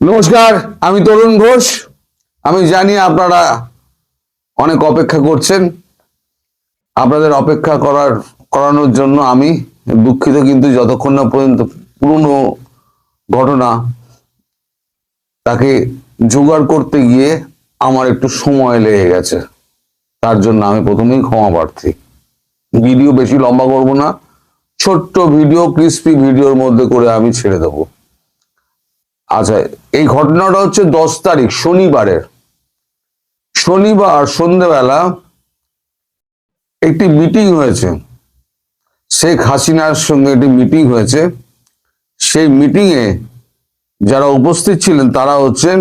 নমস্কার, আমি তরুণ ঘোষ। আমি জানি আপনারা অনেক অপেক্ষা করছেন। আপনাদের অপেক্ষা করার, করানোর জন্য আমি দুঃখিত, কিন্তু যতক্ষণ না পর্যন্ত পুরনো ঘটনা তাকে জোগাড় করতে গিয়ে আমার একটু সময় লেগে গেছে, তার জন্য আমি প্রথমেই ক্ষমা প্রার্থী। ভিডিও বেশি লম্বা করব না, ছোট্ট ভিডিও, ক্রিস্পি ভিডিওর মধ্যে করে আমি ছেড়ে দেবো। আচ্ছা এই ঘটনাটা হচ্ছে দশ তারিখ, শনিবারের। শনিবার সন্ধ্যেবেলা একটি মিটিং হয়েছে। শেখ হাসিনার সঙ্গে একটি মিটিং হয়েছে। সেই মিটিংয়ে যারা উপস্থিত ছিলেন, তারা হচ্ছেন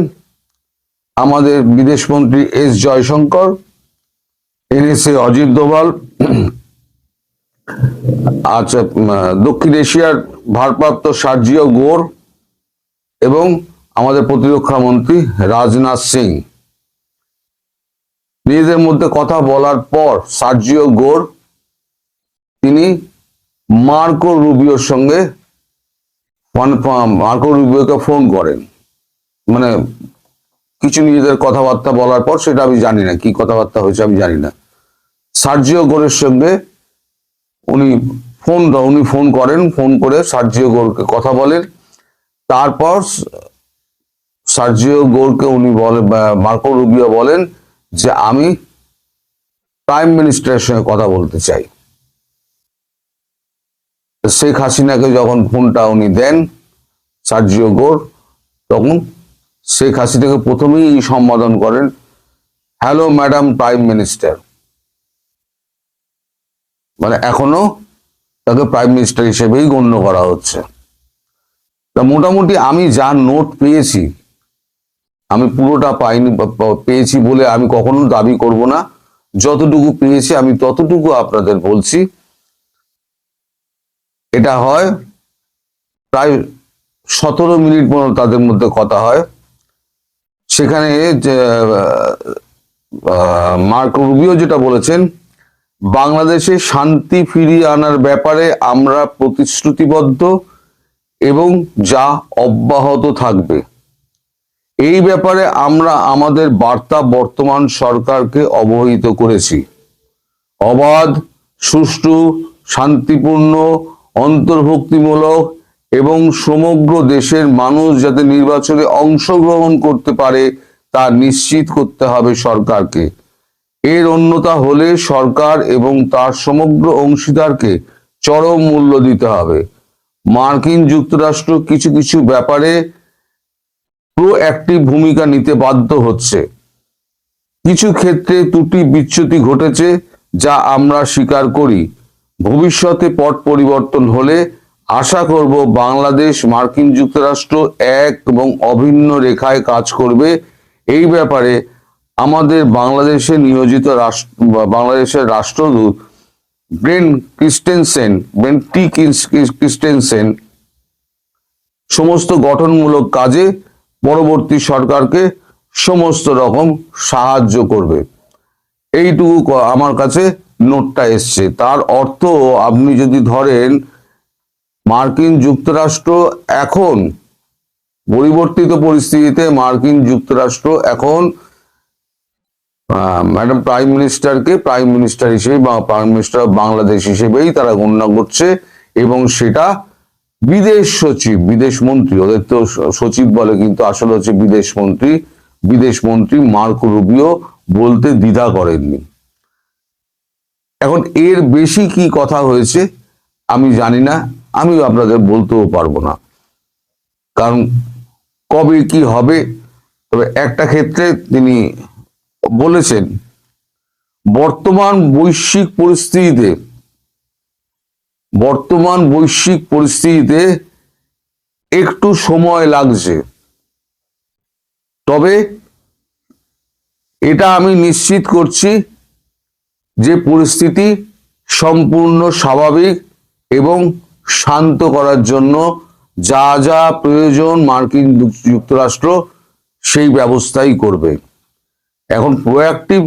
আমাদের বিদেশমন্ত্রী এস জয়শঙ্কর, এনএসএ অজিত দোভাল আচ্ছা দক্ষিণ এশিয়ার ভারপ্রাপ্ত সার্জিও গোর এবং আমাদের প্রতিরক্ষা মন্ত্রী রাজনাথ সিং। নিজেদের মধ্যে কথা বলার পর সার্জিও গোর, তিনি মার্কো রুবিওর সঙ্গে মার্কো রুবিওকে ফোন করেন। মানে কিছু নিজেদের কথাবার্তা বলার পর সেটা আমি জানি না, কি কথাবার্তা হয়েছে আমি জানি না। সার্জিও গোরের সঙ্গে উনি ফোন উনি ফোন করেন, ফোন করে সার্জিও গোরকে কথা বলেন। তারপর সার্জিও গোরকে উনি বলে মার্কো রুবিও বলেন যে, আমি প্রাইম মিনিস্টারের সঙ্গে কথা বলতে চাই। শেখ হাসিনাকে যখন ফোনটা উনি দেন, সার্জিও গোর তখন শেখ হাসিনাকে প্রথমেই সম্বোধন করেন, হ্যালো ম্যাডাম প্রাইম মিনিস্টার। মানে এখনও তাকে প্রাইম মিনিস্টার হিসেবেই গণ্য করা হচ্ছে। তা মোটামুটি আমি যা নোট পেয়েছি, আমি পুরোটা পাইনি পেয়েছি বলে আমি কখনো দাবি করব না। যতটুকু পেয়েছি, আমি ততটুকু আপনাদের বলছি। এটা হয় প্রায় সতেরো মিনিট পর্যন্ত তাদের মধ্যে কথা হয়। সেখানে মার্ক রুবিও যেটা বলেছেন, বাংলাদেশে শান্তি ফিরিয়ে আনার ব্যাপারে আমরা প্রতিশ্রুতিবদ্ধ। এবং যা অব্যাহত থাকবে। এই ব্যাপারে আমরা আমাদের বার্তা বর্তমান সরকারকে অবহিত করেছি। অবাধ, সুষ্ঠু, শান্তিপূর্ণ, অন্তর্ভুক্তিমূলক এবং সমগ্র দেশের মানুষ যাতে নির্বাচনে অংশগ্রহণ করতে পারে তা নিশ্চিত করতে হবে সরকারকে। এর অন্যতা হলে সরকার এবং তার সমগ্র অংশীদারকে চরম মূল্য দিতে হবে। মার্কিন যুক্তরাষ্ট্র কিছু কিছু ব্যাপারে প্রো অ্যাক্টিভ ভূমিকা নিতে বাধ্য হচ্ছে। কিছু ক্ষেত্রে ত্রুটি বিচ্যুতি ঘটেছে যা আমরা স্বীকার করি। ভবিষ্যতে পট পরিবর্তন হলে আশা করব বাংলাদেশ, মার্কিন যুক্তরাষ্ট্র এক এবং অভিন্ন রেখায় কাজ করবে। এই ব্যাপারে আমাদের বাংলাদেশে নিয়োজিত রাষ্ট্র, বাংলাদেশের রাষ্ট্রদূত Brent Christensen, Brent T Christensen সমস্ত গঠনমূলক কাজে পরবর্তী সরকারকে সমস্ত রকম সাহায্য করবে। এইটুকু আমার কাছে নোটটা এসছে। তার অর্থ আপনি যদি ধরেন, মার্কিন যুক্তরাষ্ট্র এখন পরিবর্তিত পরিস্থিতিতে মার্কিন যুক্তরাষ্ট্র এখন ম্যাডাম প্রাইম মিনিস্টারকে প্রাইম মিনিস্টার হিসেবে বা প্রাইম মিনিস্টার বাংলাদেশ হিসেবেই তারা গণ্য করছে এবং সেটা বিদেশ সচিব, বিদেশ মন্ত্রী, ওদের তো সচিব বলে কিন্তু আসলে হচ্ছে বিদেশ মন্ত্রী বিদেশ মন্ত্রী মার্ক রুবিও বলতে দ্বিধা করেননি। এখন এর বেশি কি কথা হয়েছে আমি জানি না, আমিও আপনাদের বলতেও পারব না। কারণ কবে কি হবে, তবে একটা ক্ষেত্রে তিনি বলেছেন, বর্তমান বৈশ্বিক পরিস্থিতিতে, বর্তমান বৈশ্বিক পরিস্থিতিতে একটু সময় লাগছে। তবে এটা আমি নিশ্চিত করছি যে পরিস্থিতি সম্পূর্ণ স্বাভাবিক এবং শান্ত করার জন্য যা যা প্রয়োজন মার্কিন যুক্তরাষ্ট্র সেই ব্যবস্থাই করবে। এখন প্রোঅ্যাক্টিভ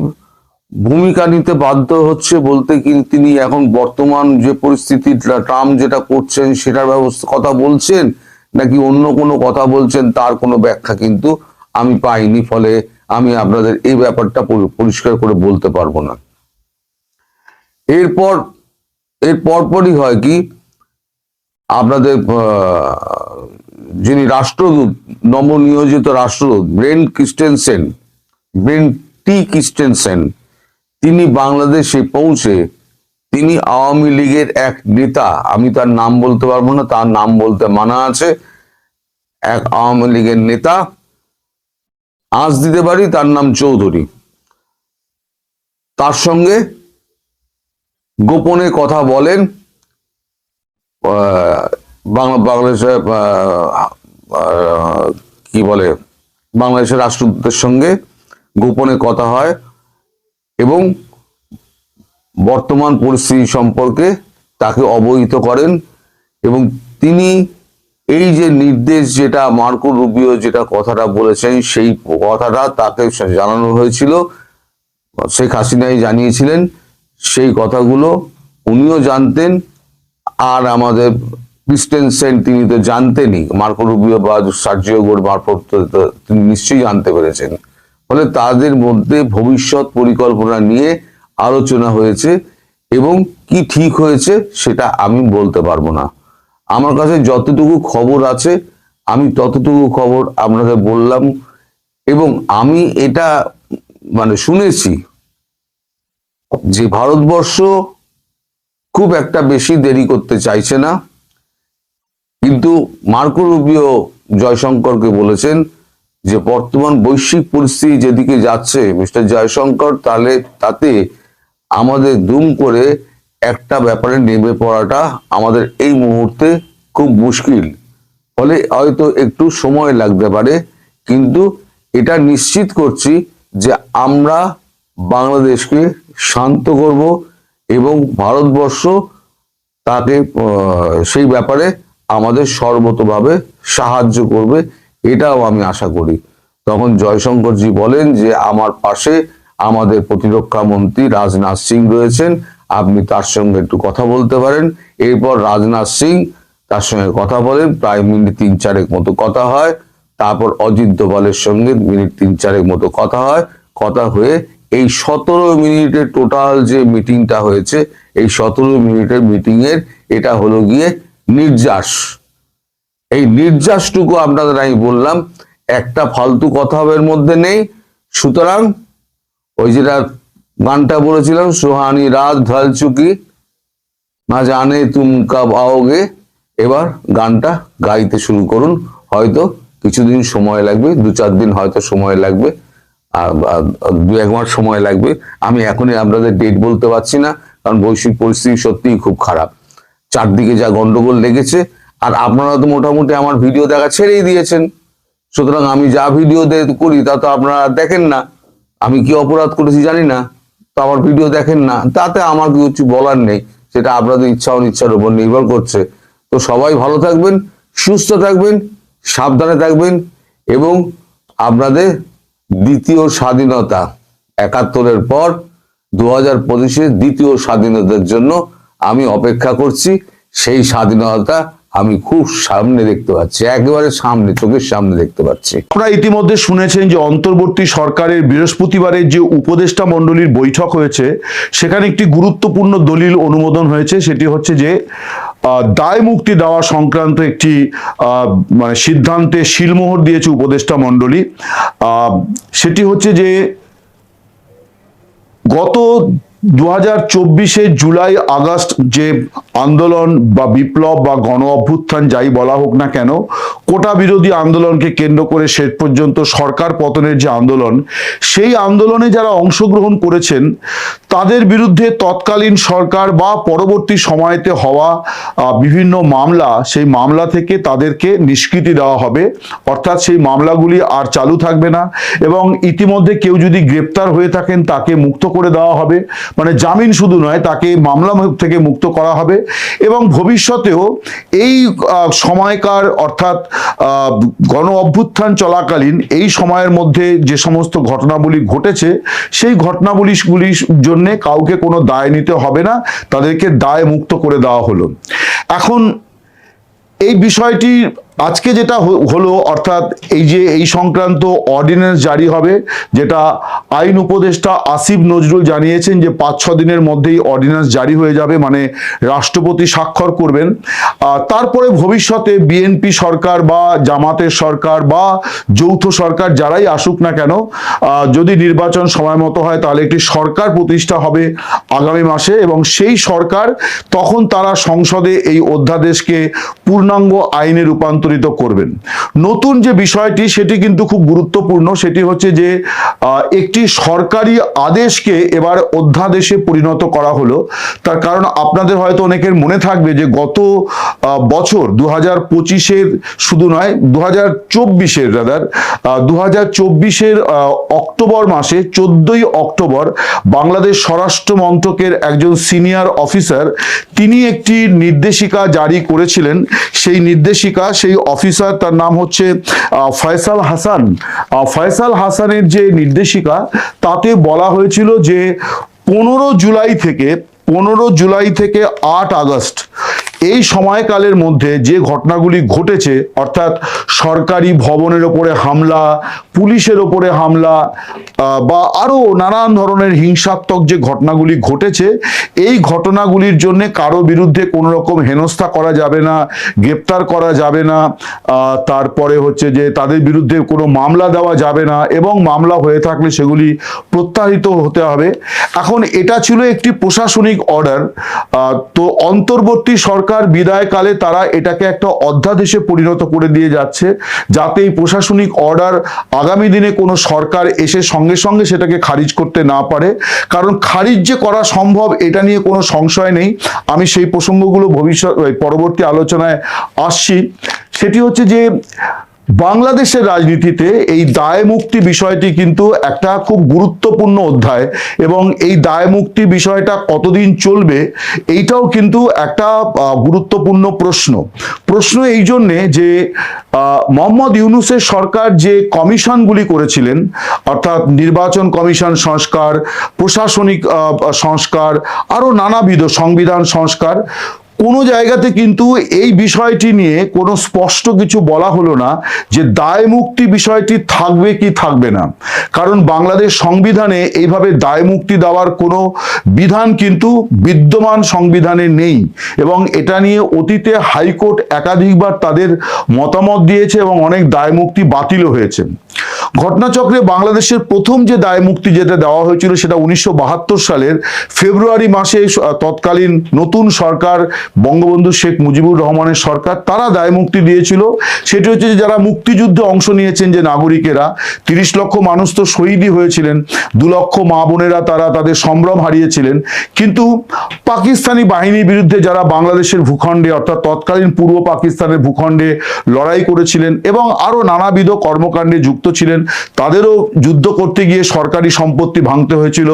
ভূমিকা নিতে বাধ্য হচ্ছে বলতে কি তিনি এখন বর্তমান যে পরিস্থিতি ট্রাম্প যেটা করছেন সেটার ব্যবস্থা, কথা বলছেন নাকি অন্য কোনো কথা বলছেন তার কোনো ব্যাখ্যা কিন্তু আমি পাইনি, ফলে আমি আপনাদের এই ব্যাপারটা পরিষ্কার করে বলতে পারব না। এরপর, এর পরপরই হয় কি, আপনাদের যিনি রাষ্ট্রদূত, নবনিয়োজিত রাষ্ট্রদূত Brent Christensen Brent T Christensen তিনি বাংলাদেশে পৌঁছে তিনি আওয়ামী লীগের এক নেতা। আমি তার নাম বলতে পারব না তার নাম বলতে মানা আছে। এক আওয়ামী লীগের নেতা। আজ দিতে পারি তার নাম চৌধুরী। তার সঙ্গে গোপনে কথা বলেন বাংলা আহ, কি বলে বাংলাদেশের রাষ্ট্রদূতের সঙ্গে। গোপনে কথা হয় এবং বর্তমান পরিস্থিতি সম্পর্কে তাকে অবহিত করেন এবং তিনি এই যে নির্দেশ যেটা মার্কো রুবিও যেটা কথাটা বলেছেন, সেই কথাটা তাকে জানানো হয়েছিল। শেখ হাসিনাই জানিয়েছিলেন সেই কথাগুলো, উনিও জানতেন আর আমাদের ক্রিস্টেনসেন তিনি তো জানতেনই। মার্কো রুবিও বা সার্জিও গোর মারফত তিনি নিশ্চয়ই জানতে পেরেছেন। ফলে তাদের মধ্যে ভবিষ্যৎ পরিকল্পনা নিয়ে আলোচনা হয়েছে এবং কি ঠিক হয়েছে সেটা আমি বলতে পারব না। আমার কাছে যতটুকু খবর আছে, আমি ততটুকু খবর আপনাদের বললাম এবং আমি এটা মানে শুনেছি যে ভারতবর্ষ খুব একটা বেশি দেরি করতে চাইছে না। কিন্তু মার্কো রুবিও জয়শঙ্করকে বলেছেন যে বর্তমান বৈশ্বিক পরিস্থিতি যেদিকে যাচ্ছে, মিস্টার জয়শঙ্কর, তাহলে তাতে আমাদের দুম করে একটা ব্যাপারে নেমে পড়াটা আমাদের এই মুহূর্তে খুব মুশকিল। ফলে হয়তো একটু সময় লাগতে পারে, কিন্তু এটা নিশ্চিত করছি যে আমরা বাংলাদেশকে শান্ত করব এবং ভারতবর্ষ তাকে সেই ব্যাপারে আমাদের সর্বতভাবে সাহায্য করবে এটাও আমি আশা করি। তখন জয়শঙ্করজি বলেন যে, আমার পাশে আমাদের প্রতিরক্ষা মন্ত্রী রাজনাথ সিং রয়েছেন। আপনি তার সঙ্গে একটু কথা বলতে পারেন। এরপর রাজনাথ সিং তার সঙ্গে কথা বলেন। প্রায় মিনিট তিন চারেক মতো কথা হয়। তারপর অজিত দোভালের সঙ্গে মিনিট তিন চারেক মতো কথা হয়। কথা হয়ে এই সতেরো মিনিটের টোটাল যে মিটিংটা হয়েছে, এই সতেরো মিনিটের মিটিং এর এটা হলো গিয়ে নির্যাস। এই নির্যাসটুকু আপনাদের আমি বললাম, একটা ফালতু কথা এর মধ্যে নেই। সুতরাং ওই যেটা গানটা বলেছিলাম, সোহানি রাত ঢাল চুকি, না জানে তুম কাব আওগে, এবার গানটা গাইতে শুরু করুন। হয়তো কিছুদিন সময় লাগবে, দু চার দিন হয়তো সময় লাগবে আর দু এক মাস সময় লাগবে। আমি এখনই আপনাদের ডেট বলতে পারছি না, কারণ বৈশ্বিক পরিস্থিতি সত্যিই খুব খারাপ। চারদিকে যা গন্ডগোল লেগেছে আর আপনারা তো মোটামুটি আমার ভিডিও দেখা ছেড়েই দিয়েছেন। সুতরাং আমি যা ভিডিও করি তা তো আপনারা দেখেন না। আমি কি অপরাধ করেছি জানি না। তো আমার ভিডিও দেখেন না। তাতে আমার কিছু বলার নেই। সেটা আপনাদের ইচ্ছা অনিচ্ছার উপর নির্ভর করছে। তো সবাই ভালো থাকবেন, সুস্থ থাকবেন, সাবধানে থাকবেন এবং আপনাদের দ্বিতীয় স্বাধীনতা একাত্তরের পর দু হাজার দ্বিতীয় স্বাধীনতার জন্য আমি অপেক্ষা করছি। সেই স্বাধীনতা আমি খুব সামনে দেখতে পাচ্ছি, একেবারে সামনে, চোখের সামনে দেখতে পাচ্ছি। আপনারা ইতিমধ্যে শুনেছেন যে অন্তর্বর্তী সরকারের বৃহস্পতিবারের যে উপদেষ্টা মণ্ডলীর বৈঠক হয়েছে, সেখানে একটি গুরুত্বপূর্ণ দলিল অনুমোদন হয়েছে, সেটি হচ্ছে যে দায় মুক্তি দেওয়া সংক্রান্ত একটি মানে সিদ্ধান্তে শিলমোহর দিয়েছে উপদেষ্টা মণ্ডলী। সেটি হচ্ছে যে, গত দু হাজার চব্বিশে জুলাই, আগস্ট যে আন্দোলন বা বিপ্লব বা গণ অভ্যুত্থান যাই বলা হোক না কেন, কোটা বিরোধী আন্দোলনকে কেন্দ্র করে শেষ পর্যন্ত সরকার পতনের যে আন্দোলন, সেই আন্দোলনে যারা অংশগ্রহণ করেছেন, তাদের বিরুদ্ধে তৎকালীন সরকার বা পরবর্তী সময়তে হওয়া বিভিন্ন মামলা, সেই মামলা থেকে তাদেরকে নিষ্কৃতি দেওয়া হবে। অর্থাৎ সেই মামলাগুলি আর চালু থাকবে না এবং ইতিমধ্যে কেউ যদি গ্রেপ্তার হয়ে থাকেন, তাকে মুক্ত করে দেওয়া হবে। মানে জামিন শুধু নয়, তাকে মামলা থেকে মুক্ত করা হবে এবং ভবিষ্যতেও এই সময়কার অর্থাৎ গণ অভ্যুত্থান চলাকালীন এই সময়ের মধ্যে যে সমস্ত ঘটনাবলী ঘটেছে, সেই ঘটনাবলীগুলির জন্য কাউকে কোনো দায় নিতে হবে না, তাদেরকে দায় মুক্ত করে দেওয়া হলো। এখন এই বিষয়টি আজকে যেটা হলো অর্থাৎ এই যে এই সংক্রান্ত অর্ডিন্যান্স জারি হবে, যেটা আইন উপদেষ্টা আসিফ নজরুল জানিয়েছেন যে পাঁচ, ছ দিনের মধ্যেই অর্ডিন্যান্স জারি হয়ে যাবে মানে রাষ্ট্রপতি স্বাক্ষর করবেন। তারপরে ভবিষ্যতে বিএনপি সরকার বা জামাতের সরকার বা যৌথ সরকার যারাই আসুক না কেন যদি নির্বাচন সময় মতো হয়, তাহলে একটি সরকার প্রতিষ্ঠা হবে আগামী মাসে এবং সেই সরকার তখন তারা সংসদে এই অধ্যাদেশকে পূর্ণাঙ্গ আইনে রূপান্তরিত করবেন। নতুন যে বিষয়টি, সেটি কিন্তু খুব গুরুত্বপূর্ণ। সেটি হচ্ছে যে একটি সরকারি আদেশকে এবার অধ্যাদেশে পরিণত করা হলো। তার কারণ আপনাদের হয়তো অনেকের মনে থাকবে যে, গত বছর দু হাজার পঁচিশের শুধু নয় দু হাজার চব্বিশের রাদার দু হাজার চব্বিশের অক্টোবর মাসে চোদ্দই অক্টোবর বাংলাদেশ স্বরাষ্ট্র মন্ত্রকের একজন সিনিয়র অফিসার, তিনি একটি নির্দেশিকা জারি করেছিলেন। সেই নির্দেশিকা, সেই অফিসার তার নাম হচ্ছে ফয়সাল হাসান। ফয়সাল হাসানের যে নির্দেশিকা, তাতে বলা হয়েছিল যে, পনেরো জুলাই থেকে, পনেরো জুলাই থেকে আট আগস্ট এই সময়কালের মধ্যে যে ঘটনাগুলি ঘটেছে, অর্থাৎ সরকারি ভবনের ওপরে হামলা, পুলিশের ওপরে হামলা বা আরও নানান ধরনের হিংসাত্মক যে ঘটনাগুলি ঘটেছে, এই ঘটনাগুলির জন্য কারও বিরুদ্ধে কোনো রকম হেনস্থা করা যাবে না, গ্রেপ্তার করা যাবে না তারপরে হচ্ছে যে তাদের বিরুদ্ধে কোনো মামলা দেওয়া যাবে না এবং মামলা হয়ে থাকলে সেগুলি প্রত্যাহিত হতে হবে। এখন এটা ছিল একটি প্রশাসনিক অর্ডার তো অন্তর্বর্তী সরকার বিদায়কালে তারা এটাকে একটা অধ্যাদেশে পরিণত করে দিয়ে যাচ্ছে, যাতে এই প্রশাসনিক অর্ডার আগামী দিনে কোনো সরকার এসে সঙ্গে সঙ্গে সেটাকে খারিজ করতে না পারে। কারণ খারিজ যে করা সম্ভব, এটা নিয়ে কোনো সংশয় নেই। আমি সেই প্রসঙ্গগুলো ভবিষ্যৎ, পরবর্তী আলোচনায় আসছি। সেটি হচ্ছে যে বাংলাদেশের রাজনীতিতে এই দায় মুক্তি বিষয়টি কিন্তু একটা খুব গুরুত্বপূর্ণ অধ্যায় এবং এই দায় মুক্তি বিষয়টা কতদিন চলবে এইটাও কিন্তু একটা গুরুত্বপূর্ণ প্রশ্ন। প্রশ্ন এই জন্যে যে মোহাম্মদ ইউনুসের সরকার যে কমিশনগুলি করেছিলেন, অর্থাৎ নির্বাচন কমিশন সংস্কার, প্রশাসনিক সংস্কার, আরও নানাবিধ সংবিধান সংস্কার কোনো জায়গাতে কিন্তু এই বিষয়টি নিয়ে কোনো স্পষ্ট কিছু বলা হলো না যে দায় মুক্তি বিষয়টি থাকবে কি থাকবে না। কারণ বাংলাদেশ সংবিধানে এইভাবে দায় মুক্তি দেওয়ার কোনো বিধান কিন্তু বিদ্যমান সংবিধানে নেই এবং এটা নিয়ে অতীতে হাইকোর্ট একাধিকবার তাদের মতামত দিয়েছে এবং অনেক দায় মুক্তি বাতিলও হয়েছে। ঘটনাচক্রে বাংলাদেশের প্রথম যে দায় মুক্তি যেটা দেওয়া হয়েছিল সেটা উনিশশো বাহাত্তর সালের ফেব্রুয়ারি মাসে তৎকালীন নতুন সরকার বঙ্গবন্ধু শেখ মুজিবুর রহমানের সরকার, তারা দায় মুক্তি দিয়েছিল। সেটি হচ্ছে যে যারা মুক্তিযুদ্ধে অংশ নিয়েছেন যে নাগরিকেরা, তিরিশ লক্ষ মানুষ তো শহীদই হয়েছিলেন, দু লক্ষ মা বোনেরা তারা তাদের সম্ভ্রম হারিয়েছিলেন। কিন্তু পাকিস্তানি বাহিনীর বিরুদ্ধে যারা বাংলাদেশের ভূখণ্ডে অর্থাৎ তৎকালীন পূর্ব পাকিস্তানের ভূখণ্ডে লড়াই করেছিলেন এবং আরও নানাবিধ কর্মকাণ্ডে যুক্ত ছিলেন, তাদেরও যুদ্ধ করতে গিয়ে সরকারি সম্পত্তি ভাঙতে হয়েছিল,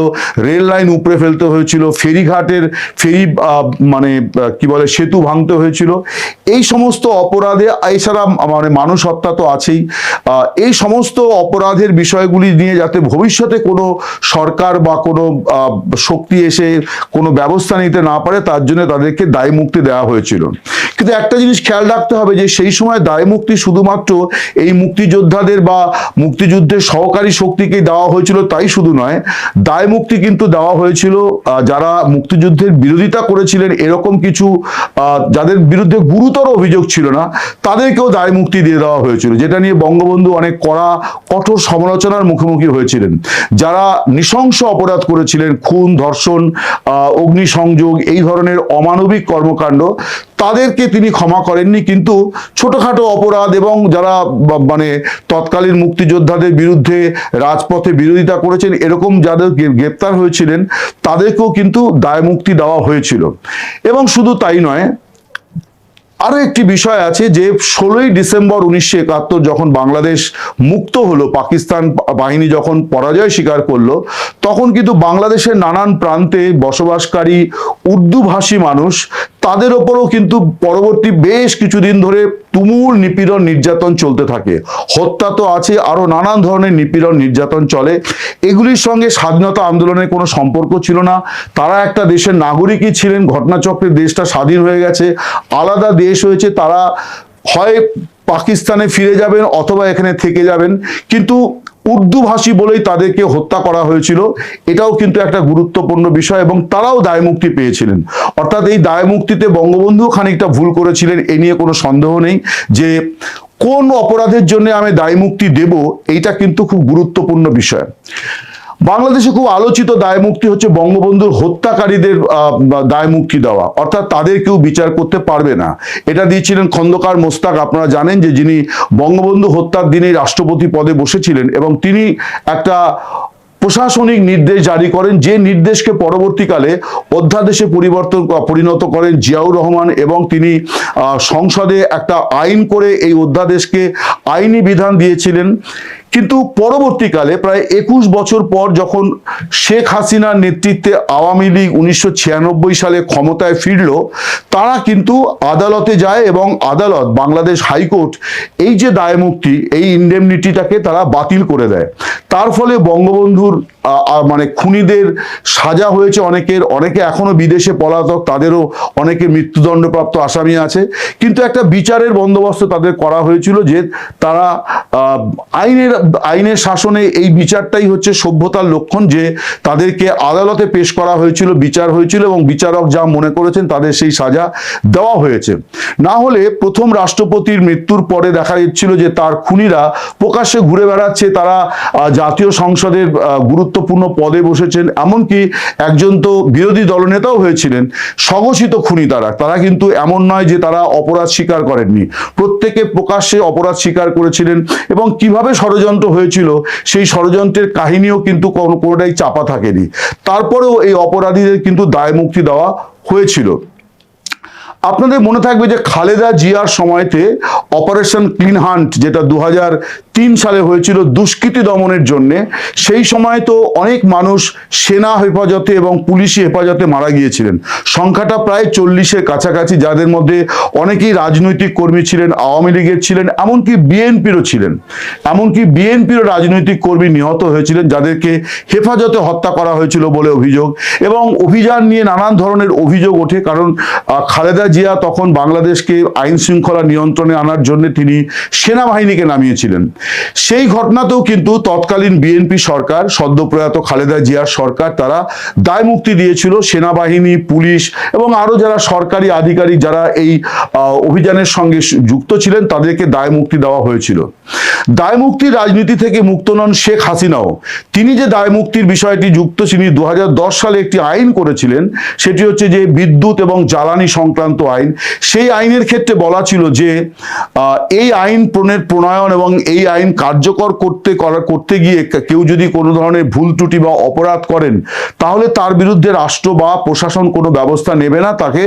রেল লাইন উপড়ে ফেলতে হয়েছিল, ফেরিঘাটের ফেরি মানে কি বলে, সেতু ভাঙতে হয়েছিল। এই সমস্ত অপরাধে এছাড়া মানে মানুষ হত্যা তো আছেই। এই সমস্ত অপরাধের বিষয়গুলি নিয়ে যাতে ভবিষ্যতে কোনো সরকার বা কোনো শক্তি এসে কোনো ব্যবস্থা নিতে না পারে, তার জন্য তাদেরকে দায় মুক্তি দেওয়া হয়েছিল। কিন্তু একটা জিনিস খেয়াল রাখতে হবে যে, সেই সময় দায় মুক্তি শুধুমাত্র এই মুক্তিযোদ্ধাদের বা মুক্তিযুদ্ধের সহকারী শক্তিকে দেওয়া হয়েছিল, তাই শুধু নয়, দায় মুক্তি কিন্তু দেওয়া হয়েছিল যারা মুক্তিযুদ্ধের বিরোধিতা করেছিলেন, এরকম কিছু আহ, যাদের বিরুদ্ধে গুরুতর অভিযোগ ছিল না তাদেরকেও দায় মুক্তি দিয়ে দেওয়া হয়েছিল। যেটা নিয়ে বঙ্গবন্ধু অনেক কড়া কঠোর সমালোচনার মুখোমুখি হয়েছিলেন। যারা নৃশংস অপরাধ করেছিলেন খুন ধর্ষণ অগ্নিসংযোগ এই ধরনের অমানবিক কর্মকাণ্ড তাদেরকে তিনি ক্ষমা করেননি, কিন্তু ছোটখাটো অপরাধ এবং যারা মানে তৎকালীন মুক্তিযোদ্ধাদের বিরুদ্ধে রাজপথে বিরোধিতা করেছেন, এরকম যাদের গ্রেপ্তার হয়েছিলেন, তাদেরকেও কিন্তু দায় মুক্তি দেওয়া হয়েছিল। এবং শুধু তাই নয়, আরও একটি বিষয় আছে যে ষোলোই ডিসেম্বর উনিশশো একাত্তর যখন বাংলাদেশ মুক্ত হলো, পাকিস্তান বাহিনী যখন পরাজয় স্বীকার করল, তখন কিন্তু বাংলাদেশের নানান প্রান্তে বসবাসকারী উর্দুভাষী মানুষ তাদের ওপরও কিন্তু পরবর্তী বেশ কিছুদিন ধরে তুমুল নিপীড়ন নির্যাতন চলতে থাকে। হত্যা তো আছে আরও নানান ধরনের নিপীড়ন নির্যাতন চলে। এগুলির সঙ্গে স্বাধীনতা আন্দোলনের কোনো সম্পর্ক ছিল না। তারা একটা দেশের নাগরিকই ছিলেন, ঘটনাচক্রে দেশটা স্বাধীন হয়ে গেছে। আলাদা দেশ হয়েছে, তারা হয় পাকিস্তানে ফিরে যাবেন অথবা এখানে থেকে যাবেন। কিন্তু উর্দু ভাষী বলেই তাদেরকে হত্যা করা হয়েছিল। এটাও কিন্তু একটা গুরুত্বপূর্ণ বিষয় এবং তারাও দায়মুক্তি পেয়েছিলেন। অর্থাৎ এই দায়মুক্তিতে বঙ্গবন্ধু খানিকটা ভুল করেছিলেন, এ নিয়ে কোনো সন্দেহ নেই যে কোন অপরাধের জন্য আমি দায়মুক্তি দেব, এইটা কিন্তু খুব গুরুত্বপূর্ণ বিষয়। বাংলাদেশে খুব আলোচিত দায়মুক্তি হচ্ছে বঙ্গবন্ধুর হত্যাকারীদের আহ, দায়মুক্তি দেওয়া। অর্থাৎ তাদের কেউ বিচার করতে পারবে না। এটা দিয়েছিলেন খন্দকার মোস্তাক। আপনারা জানেন যে যিনি বঙ্গবন্ধু হত্যার দিনেই রাষ্ট্রপতি পদে বসেছিলেন এবং তিনি একটা প্রশাসনিক নির্দেশ জারি করেন। যে নির্দেশকে পরবর্তীকালে অধ্যাদেশে পরিবর্তন পরিণত করেন জিয়াউর রহমান এবং তিনি সংসদে একটা আইন করে এই অধ্যাদেশকে আইনি বিধান দিয়েছিলেন। কিন্তু পরবর্তীকালে প্রায় একুশ বছর পর যখন শেখ হাসিনার নেতৃত্বে আওয়ামী লীগ উনিশশো ছিয়ানব্বই সালে ক্ষমতায় ফিরল, তারা কিন্তু আদালতে যায় এবং আদালত, বাংলাদেশ হাইকোর্ট, এই যে দায়মুক্তি, এই ইন্ডেমনিটিটাকে তারা বাতিল করে দেয়। তার ফলে বঙ্গবন্ধুর মানে খুনিদের সাজা হয়েছে অনেকের, অনেকে এখনও বিদেশে পলাতক, তাদেরও অনেকে মৃত্যুদণ্ডপ্রাপ্ত আসামি আছে। কিন্তু একটা বিচারের বন্দোবস্ত তাদের করা হয়েছিল যে তারা আইনের আইনের শাসনে এই বিচারটাই হচ্ছে সভ্যতার লক্ষণ যে তাদেরকে আদালতে পেশ করা হয়েছিল, বিচার হয়েছিল এবং বিচারক যা মনে করেছেন তাদের সেই সাজা দেওয়া হয়েছে। না হলে প্রথম রাষ্ট্রপতির মৃত্যুর পরে দেখা যাচ্ছিল যে তার খুনিরা প্রকাশ্যে ঘুরে বেড়াচ্ছে, তারা জাতীয় সংসদের গুরুত্বপূর্ণ পদে বসেছেন, এমনকি একজন তো বিরোধী দলনেতাও হয়েছিলেন, স্বঘোষিত খুনি তারা। তারা কিন্তু এমন নয় যে তারা অপরাধ স্বীকার করেননি। প্রত্যেকে প্রকাশ্যে অপরাধ স্বীকার করেছিলেন এবং কীভাবে ষড়যন্ত্র হয়েছিল, সেই ষড়যন্ত্রের কাহিনীও কিন্তু কোনো কোনোটাই চাপা থাকেনি। তারপরেও এই অপরাধীদের কিন্তু দায় মুক্তি দেওয়া হয়েছিল। আপনাদের মনে থাকবে যে খালেদা জিয়ার সময়তে অপারেশন ক্লিন হান্ট যেটা দু হাজার তিন সালে হয়েছিল দুষ্কৃতি দমনের জন্য। সেই সময় তো অনেক মানুষ সেনা হেফাজতে এবং পুলিশি হেফাজতে মারা গিয়েছিলেন। সংখ্যাটা প্রায় চল্লিশের কাছাকাছি, যাদের মধ্যে অনেকেই রাজনৈতিক কর্মী ছিলেন, আওয়ামী লীগের ছিলেন, এমনকি বিএনপিরও ছিলেন। এমনকি বিএনপিরও রাজনৈতিক কর্মী নিহত হয়েছিলেন, যাদেরকে হেফাজতে হত্যা করা হয়েছিল বলে অভিযোগ। এবং অভিযান নিয়ে নানান ধরনের অভিযোগ ওঠে, কারণ খালেদা জিয়া তখন বাংলাদেশকে আইন শৃঙ্খলা নিয়ন্ত্রণে আনার জন্য তিনি সেনাবাহিনীকে নামিয়েছিলেন। সেই ঘটনাতেও কিন্তু তৎকালীন বিএনপি সরকার, সদ্যপ্রয়াত খালেদা জিয়ার সরকার, তারা দায় মুক্তি দিয়েছিল। সেনাবাহিনী, পুলিশ এবং আরও যারা সরকারি আধিকারিক যারা এই অভিযানের সঙ্গে যুক্ত ছিলেন, তাদেরকে দায় মুক্তি দেওয়া হয়েছিল। দায়মুক্তির রাজনীতি থেকে মুক্ত নন শেখ হাসিনাও। তিনি যে দায় মুক্তির বিষয়টি যুক্ত তিনি দু হাজার দশ সালে একটি আইন করেছিলেন, সেটি হচ্ছে যে বিদ্যুৎ এবং জ্বালানি সংক্রান্ত আইন। সেই আইনের ক্ষেত্রে বলা ছিল যে এই আইন প্রণয়ন এবং এই আইন কার্যকর করতে করা, করতে গিয়ে কেউ যদি কোনো ধরনের ভুল ত্রুটি বা অপরাধ করেন, তাহলে তার বিরুদ্ধে রাষ্ট্র বা প্রশাসন কোনো ব্যবস্থা নেবে না, তাকে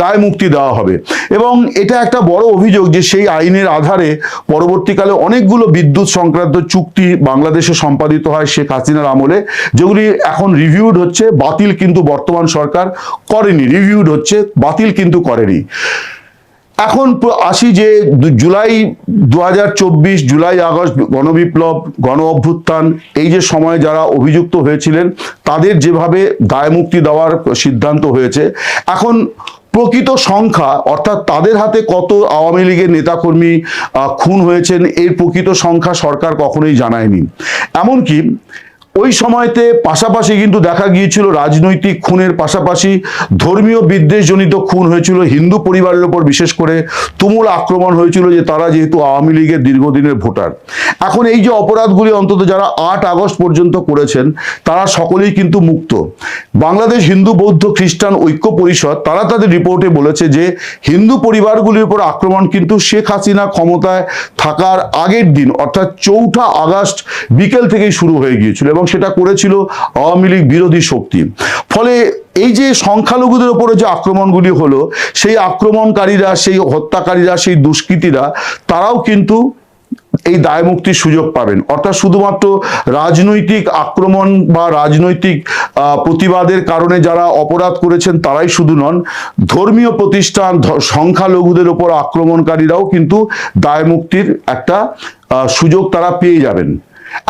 দায় মুক্তি দেওয়া হবে। এবং এটা একটা বড় অভিযোগ যে সেই আইনের আধারে পরবর্তীকালে অনেকগুলো বিদ্যুৎ সংক্রান্ত চুক্তি বাংলাদেশে সম্পাদিত হয় শেখ হাসিনার আমলে, যেগুলি এখন রিভিউড হচ্ছে, বাতিল কিন্তু বর্তমান সরকার করেনি রিভিউড হচ্ছে, বাতিল কিন্তু করেনি। এখন আসি যে জুলাই দু হাজার চব্বিশ, জুলাই আগস্ট গণবিপ্লব, গণ অভ্যুত্থান, এই যে সময় যারা অভিযুক্ত হয়েছিলেন, তাদের যেভাবে দায়মুক্তি দেওয়ার সিদ্ধান্ত হয়েছে, এখন প্রকৃত সংখ্যা, অর্থাৎ তাদের হাতে কত আওয়ামী লীগের নেতাকর্মী খুন হয়েছেন, এর প্রকৃত সংখ্যা সরকার কখনোই জানায়নি। এমনকি ওই সময়তে পাশাপাশি কিন্তু দেখা গিয়েছিল রাজনৈতিক খুনের পাশাপাশি ধর্মীয় বিদ্বেষজনিত খুন হয়েছিল। হিন্দু পরিবারের উপর বিশেষ করে তুমুল আক্রমণ হয়েছিল যে তারা যেহেতু আওয়ামী লীগের দীর্ঘদিনের ভোটার। এখন এই যে অপরাধগুলি অন্তত যারা আট আগস্ট পর্যন্ত করেছেন, তারা সকলেই কিন্তু মুক্ত। বাংলাদেশ হিন্দু বৌদ্ধ খ্রিস্টান ঐক্য পরিষদ, তারা তাদের রিপোর্টে বলেছে যে হিন্দু পরিবারগুলির উপর আক্রমণ কিন্তু শেখ হাসিনা ক্ষমতায় থাকার আগের দিন, অর্থাৎ চৌঠা আগস্ট বিকেল থেকেই শুরু হয়ে গিয়েছিল এবং সেটা করেছিল আওয়ামী লীগ বিরোধী শক্তি। ফলে এই যে সংখ্যালঘুদের উপরে যে আক্রমণগুলি হলো, সেই আক্রমণকারীরা, সেই হত্যাকারীরা, সেই দুষ্কৃতীরা, তারাও কিন্তু এই দায়মুক্তির সুযোগ পাবেন। অর্থাৎ শুধুমাত্র রাজনৈতিক আক্রমণ বা রাজনৈতিক প্রতিবাদের কারণে যারা অপরাধ করেছেন তারাই শুধু নন, ধর্মীয় প্রতিষ্ঠান সংখ্যালঘুদের উপর আক্রমণকারীরাও কিন্তু দায়মুক্তির একটা সুযোগ তারা পেয়ে যাবেন।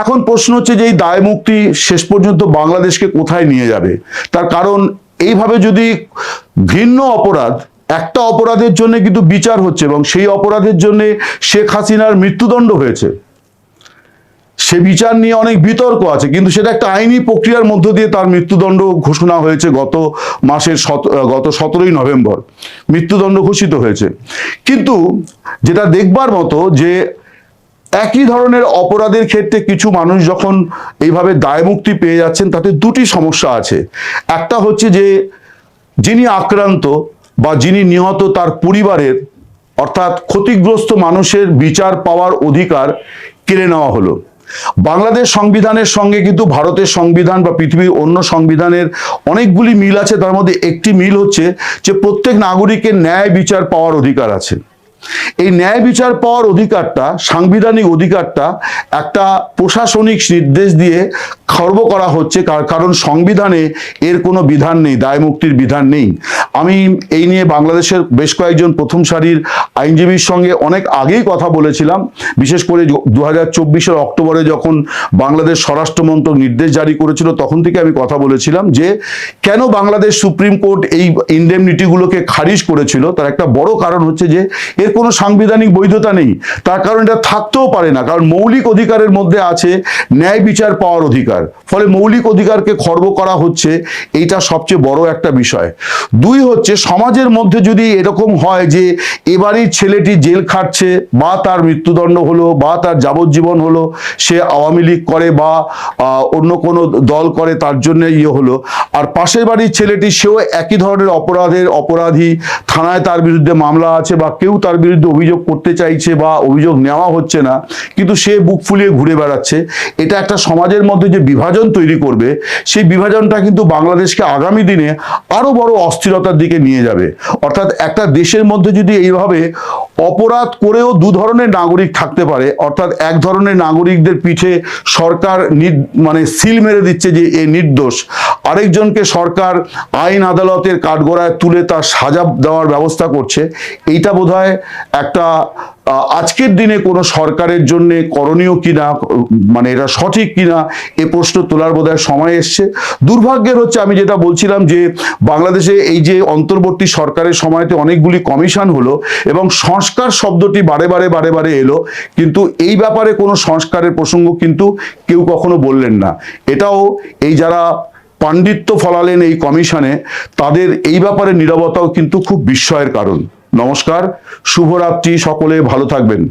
এখন প্রশ্ন হচ্ছে যে এই দায় মুক্তি শেষ পর্যন্ত বাংলাদেশকে কোথায় নিয়ে যাবে? তার কারণ এইভাবে যদি ভিন্ন অপরাধ, একটা অপরাধের জন্য কিন্তু বিচার হচ্ছে এবং সেই অপরাধের জন্য শেখ হাসিনার মৃত্যুদণ্ড হয়েছে। সে বিচার নিয়ে অনেক বিতর্ক আছে, কিন্তু সেটা একটা আইনি প্রক্রিয়ার মধ্য দিয়ে তার মৃত্যুদণ্ড ঘোষণা হয়েছে গত মাসের গত সতেরোই নভেম্বর। মৃত্যুদণ্ড ঘোষিত হয়েছে। কিন্তু যেটা দেখবার মতো যে একই ধরনের অপরাধের ক্ষেত্রে কিছু মানুষ যখন এইভাবে দায়মুক্তি পেয়ে যাচ্ছেন, তাতে দুটি সমস্যা আছে। একটা হচ্ছে যে, যিনি আক্রান্ত বা যিনি নিহত তার পরিবারের, অর্থাৎ ক্ষতিগ্রস্ত মানুষের বিচার পাওয়ার অধিকার কেড়ে নেওয়া হলো। বাংলাদেশ সংবিধানের সঙ্গে কিন্তু ভারতের সংবিধান বা পৃথিবীর অন্য সংবিধানের অনেকগুলি মিল আছে। তার মধ্যে একটি মিল হচ্ছে যে, প্রত্যেক নাগরিকের ন্যায় বিচার পাওয়ার অধিকার আছে। এই ন্যায় বিচার পাওয়ার অধিকারটা, সাংবিধানিক অধিকারটা একটা প্রশাসনিক নির্দেশ দিয়ে খর্ব করা হচ্ছে কারণ সংবিধানে এর কোনো বিধান নেই, দায় মুক্তির বিধান নেই। আমি এই নিয়ে বাংলাদেশের বেশ কয়েকজন প্রথম সারির আইনজীবীর সঙ্গে অনেক আগেই কথা বলেছিলাম। বিশেষ করে দু হাজার অক্টোবরে যখন বাংলাদেশ স্বরাষ্ট্রমন্ত্রক নির্দেশ জারি করেছিল, তখন থেকে আমি কথা বলেছিলাম যে, কেন বাংলাদেশ সুপ্রিম কোর্ট এই ইন্ডেমনিটিগুলোকে খারিজ করেছিল? তার একটা বড় কারণ হচ্ছে যে, এর কোনো সাংবিধানিক বৈধতা নেই। তার কারণ এটা থাকতেও পারে না, কারণ মৌলিক অধিকারের মধ্যে আছে ন্যায় বিচার পাওয়ার অধিকার। ফলে মৌলিক অধিকারকে খর্ব করা হচ্ছে, এইটা সবচেয়ে বড় একটা বিষয়। দুই হচ্ছে, সমাজের মধ্যে যদি এরকম হয় যে এবারই ছেলেটি জেল খাটছে, বা তার মৃত্যুদণ্ড হলো, বা তার যাবজ্জীবন হলো, সে আওয়ামী লীগ করে বা অন্য কোনো দল করে, তার জন্য ইয়ে হলো। আর পাশের বাড়ির ছেলেটি, সেও একই ধরনের অপরাধের অপরাধী, থানায় তার বিরুদ্ধে মামলা আছে, বা কেউ তার বিরুদ্ধে অভিযোগ করতে চাইছে বা অভিযোগ নেওয়া হচ্ছে না, কিন্তু সে বুক ফুলিয়ে ঘুরে বেড়াচ্ছে। এটা একটা সমাজের মধ্যে যে বিভাজন তৈরি করবে, সেই বিভাজনটা কিন্তু বাংলাদেশকে আগামী দিনে আরও বড় অস্থিরতার দিকে নিয়ে যাবে। অর্থাৎ একটা দেশের মধ্যে যদি এইভাবে অপরাধ করেও দু ধরনের নাগরিক থাকতে পারে, অর্থাৎ এক ধরনের নাগরিকদের পিঠে সরকার মানে সিল মেরে দিচ্ছে যে এ নির্দোষ, আরেকজনকে সরকার আইন আদালতের কাঠগড়ায় তুলে তার সাজা দেওয়ার ব্যবস্থা করছে, এইটা বোধহয় একটা আজকের দিনে কোনো সরকারের জন্য করণীয় কিনা মানে এটা সঠিক কিনা, এ প্রশ্ন তোলার বোধহয় সময় এসছে। দুর্ভাগ্যের হচ্ছে আমি যেটা বলছিলাম যে, বাংলাদেশে এই যে অন্তর্বর্তী সরকারের সময়তে অনেকগুলি কমিশন হলো এবং সংস্কার শব্দটি বারে বারে বারে বারে এলো, কিন্তু এই ব্যাপারে কোনো সংস্কারের প্রসঙ্গ কিন্তু কেউ কখনো বললেন না। এটাও এই যারা পাণ্ডিত্য ফলালেন এই কমিশনে, তাদের এই ব্যাপারে নিরবতাও কিন্তু খুব বিস্ময়ের কারণ। নমস্কার শুভরাত্রি সকলে ভালো থাকবেন।